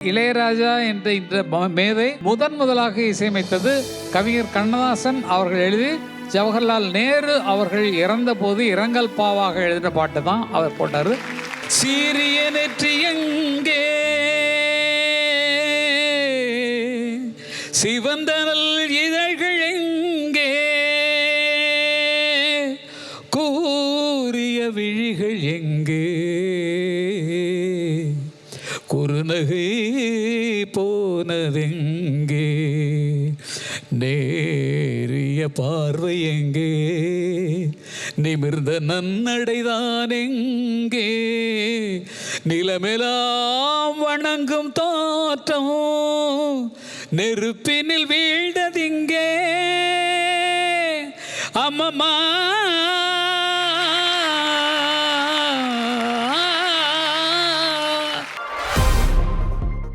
இளையராஜா என்ற இந்த ம- மேதை முதன் முதலாக இசையமைத்தது கவிஞர் கண்ணதாசன் அவர்கள் எழுதி ஜவஹர்லால் நேரு அவர்கள் இறந்த போது இரங்கல் பாவாக எழுதின பாட்டு தான் அவர் போட்டார். சீரிய நெற்றி எங்கே? சிவந்தனல் இதழ்கள் எங்கே? கூறிய விழிகள் எங்கே? குறுநகை போனதெங்கே? நேரிய பார்வை எங்கே? நிமிர்ந்த நன்னடைதான் எங்கே நிலமெலாம் வணங்கும் தோற்றம் நெருப்பினில் வீழ்ந்ததிங்கே? அம்மம்மா